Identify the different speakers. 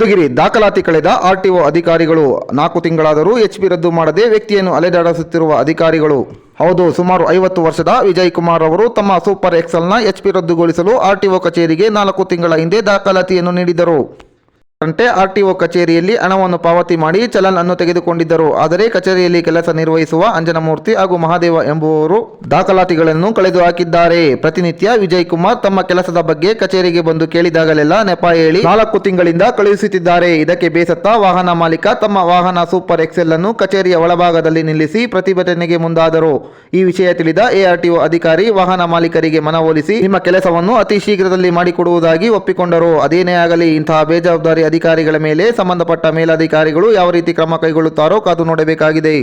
Speaker 1: ಮಧುಗಿರಿ ದಾಖಲಾತಿ ಕಳೆದ ಆರ್ಟಿಒ ಅಧಿಕಾರಿಗಳು. ನಾಲ್ಕು ತಿಂಗಳಾದರೂ ಎಚ್ಪಿ ರದ್ದು ಮಾಡದೆ ವ್ಯಕ್ತಿಯನ್ನು ಅಲೆದಾಡಿಸುತ್ತಿರುವ ಅಧಿಕಾರಿಗಳು. ಹೌದು, ಸುಮಾರು ಐವತ್ತು ವರ್ಷದ ವಿಜಯ್ ಕುಮಾರ್ ಅವರು ತಮ್ಮ ಸೂಪರ್ ಎಕ್ಸೆಲ್ನ ಎಚ್ಪಿ ರದ್ದುಗೊಳಿಸಲು ಆರ್ಟಿಒ ಕಚೇರಿಗೆ ನಾಲ್ಕು ತಿಂಗಳ ಹಿಂದೆ ದಾಖಲಾತಿಯನ್ನು ನೀಡಿದರು ಗಂಟೆ ಆರ್ಟಿಒ ಕಚೇರಿಯಲ್ಲಿ ಹಣವನ್ನು ಪಾವತಿ ಮಾಡಿ ಚಲನ್ ಅನ್ನು ತೆಗೆದುಕೊಂಡಿದ್ದರು. ಆದರೆ ಕಚೇರಿಯಲ್ಲಿ ಕೆಲಸ ನಿರ್ವಹಿಸುವ ಅಂಜನಮೂರ್ತಿ ಹಾಗೂ ಮಹಾದೇವ ಎಂಬುವವರು ದಾಖಲಾತಿಗಳನ್ನು ಕಳೆದು ಹಾಕಿದ್ದಾರೆ ಪ್ರತಿನಿತ್ಯ ವಿಜಯ್ ಕುಮಾರ್ ತಮ್ಮ ಕೆಲಸದ ಬಗ್ಗೆ ಕಚೇರಿಗೆ ಬಂದು ಕೇಳಿದಾಗಲೆಲ್ಲ ನೆಪ ಹೇಳಿ ನಾಲ್ಕು ತಿಂಗಳಿಂದ ಕಳುಹಿಸುತ್ತಿದ್ದಾರೆ. ಇದಕ್ಕೆ ಬೇಸತ್ತ ವಾಹನ ಮಾಲೀಕ ತಮ್ಮ ವಾಹನ ಸೂಪರ್ ಎಕ್ಸೆಲ್ ಅನ್ನು ಕಚೇರಿಯ ಒಳಭಾಗದಲ್ಲಿ ನಿಲ್ಲಿಸಿ ಪ್ರತಿಭಟನೆಗೆ ಮುಂದಾದರು. ಈ ವಿಷಯ ತಿಳಿದ ಎಆರ್ಟಿಒ ಅಧಿಕಾರಿ ವಾಹನ ಮಾಲೀಕರಿಗೆ ಮನವೊಲಿಸಿ, ನಿಮ್ಮ ಕೆಲಸವನ್ನು ಅತಿ ಶೀಘ್ರದಲ್ಲಿ ಮಾಡಿಕೊಡುವುದಾಗಿ ಒಪ್ಪಿಕೊಂಡರು. ಅದೇನೇ ಆಗಲಿ, ಇಂತಹ ಬೇಜವಾಬ್ದಾರಿ ಅಧಿಕಾರಿಗಳ ಮೇಲೆ ಸಂಬಂಧಪಟ್ಟ ಮೇಲಧಿಕಾರಿಗಳು ಯಾವ ರೀತಿ ಕ್ರಮ ಕೈಗೊಳ್ಳುತ್ತಾರೋ ಕಾದು ನೋಡಬೇಕಾಗಿದೆ.